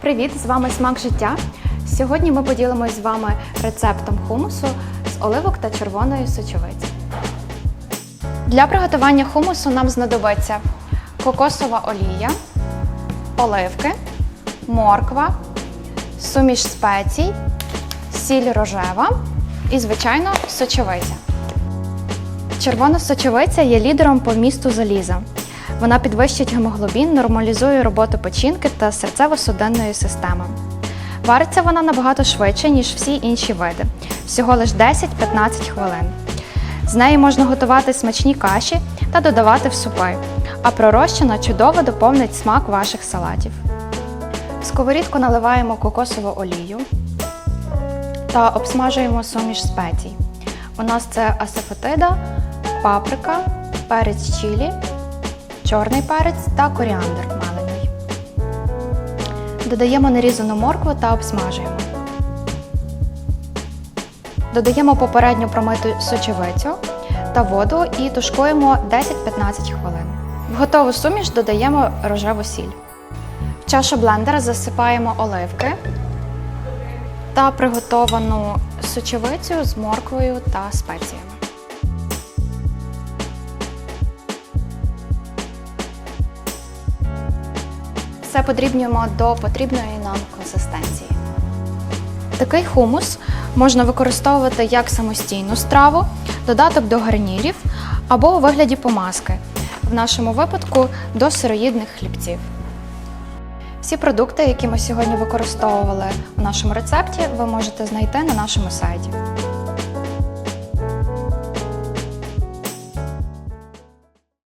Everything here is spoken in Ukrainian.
Привіт! З вами смак життя. Сьогодні ми поділимось з вами рецептом хумусу з оливок та червоної сочовиці. Для приготування хумусу нам знадобиться кокосова олія, оливки, морква, суміш спецій, сіль рожева і, звичайно, сочовиця. Червона сочовиця є лідером по вмісту заліза. Вона підвищить гемоглобін, нормалізує роботу печінки та серцево-судинної системи. Вариться вона набагато швидше, ніж всі інші види, всього лише 10-15 хвилин. З неї можна готувати смачні каші та додавати в супи, а пророщена чудово доповнить смак ваших салатів. В сковорідку наливаємо кокосову олію та обсмажуємо суміш спецій. У нас це асафетида, паприка, перець чилі, чорний перець та коріандр мелений. Додаємо нарізану моркву та обсмажуємо. Додаємо попередньо промиту сочевицю та воду і тушкуємо 10-15 хвилин. В готову суміш додаємо рожеву сіль. В чашу блендера засипаємо оливки та приготовану сочевицю з морквою та спеціями. Все подрібнюємо до потрібної нам консистенції. Такий хумус можна використовувати як самостійну страву, додаток до гарнірів або у вигляді помазки, в нашому випадку до сироїдних хлібців. Всі продукти, які ми сьогодні використовували у нашому рецепті, ви можете знайти на нашому сайті.